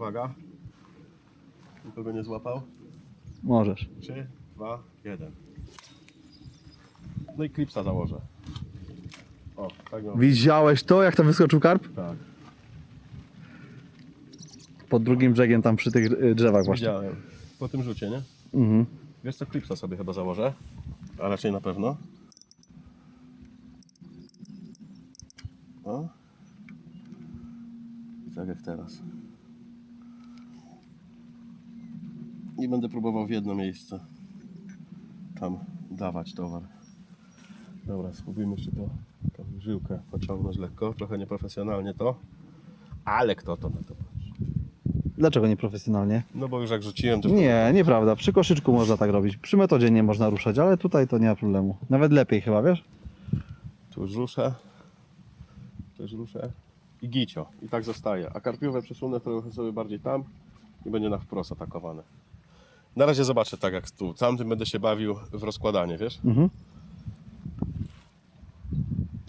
Uwaga. Nikogo nie złapał. Możesz. 3, 2, 1. No i klipsa założę. O, tak no. Widziałeś to, jak tam wyskoczył karp? Tak, Pod drugim brzegiem, tam przy tych y, drzewach właśnie. widziałem. Po tym rzucie, nie? Mhm. Wiesz co, klipsa sobie chyba założę. A raczej na pewno. O. I tak jak teraz. I będę próbował w jedno miejsce tam dawać towar. Dobra, spróbujmy jeszcze to tą żyłkę pociągnąć lekko. Trochę nieprofesjonalnie to. Ale kto to na to patrzy? Dlaczego nieprofesjonalnie? No bo już jak rzuciłem, to Nie, nieprawda. Przy koszyczku można tak robić. Przy metodzie nie można ruszać, ale tutaj to nie ma problemu. Nawet lepiej chyba, wiesz? Tu już ruszę. Też ruszę. I gicio. I tak zostaje. A karpiowe przesunę trochę sobie bardziej tam i będzie na wprost atakowane. Na razie zobaczę tak jak tu. Tamtym będę się bawił w rozkładanie, wiesz? Mhm.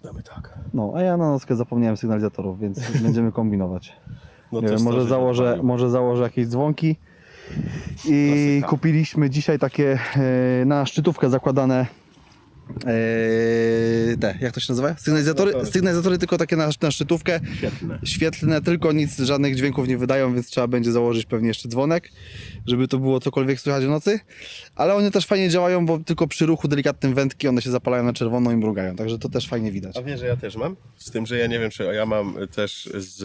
Damy tak. No, a ja na nockę zapomniałem sygnalizatorów, więc będziemy kombinować. No Nie wiem, może to, że założę, bawił. może założę jakieś dzwonki. I Klasyka. kupiliśmy dzisiaj takie e, na szczytówkę zakładane e, te, jak to się nazywa? Sygnalizatory, Sygnalizatory. tylko takie na, na szczytówkę. Świetne. Świetlne, tylko nic, żadnych dźwięków nie wydają, więc trzeba będzie założyć pewnie jeszcze dzwonek, żeby to było cokolwiek słychać w nocy. Ale one też fajnie działają, bo tylko przy ruchu delikatnym wędki one się zapalają na czerwono i mrugają, także to też fajnie widać. A wiesz, że ja też mam? Z tym, że ja nie wiem, czy ja mam też z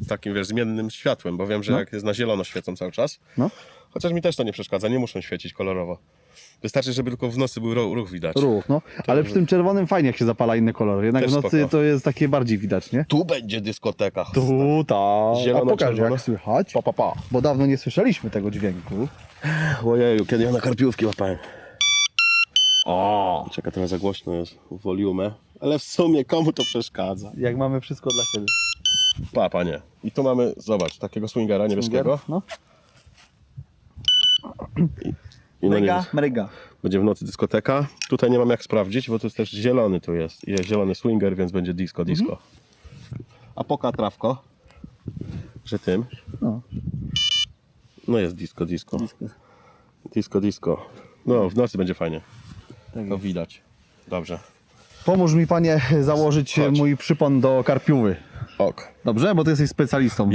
y, takim, wiesz, zmiennym światłem, bo wiem, że No. jak jest na zielono świecą cały czas. No. Chociaż mi też to nie przeszkadza, nie muszą świecić kolorowo. Wystarczy, żeby tylko w nocy był ru- ruch widać. Ruch, no. Ale przy tym czerwonym fajnie jak się zapala inny kolor. Jednak Też w nocy spoko. to jest takie bardziej widać, nie? Tu będzie dyskoteka. Tutaj. Zielono, A pokaż czerwono. jak słychać. Pa, pa, pa. Bo dawno nie słyszeliśmy tego dźwięku. Ojeju, kiedy ja na karpiówki łapałem. O! Czekaj, trochę za głośno jest woliumę. Ale w sumie komu to przeszkadza? Jak mamy wszystko dla siebie. Pa, panie. I tu mamy, zobacz, takiego swingera niebieskiego. No. I mryga. będzie w nocy dyskoteka. Tutaj nie mam jak sprawdzić, bo tu jest też zielony tu jest. Jest zielony swinger, więc będzie disco, disco. A poka trawko, że tym. No. No jest disco, disco. Disco, disco. No, w nocy będzie fajnie. Tak To jest. widać. Dobrze. Pomóż mi panie założyć Chodź. mój przypon do karpiówy. Ok. Dobrze? Bo ty jesteś specjalistą.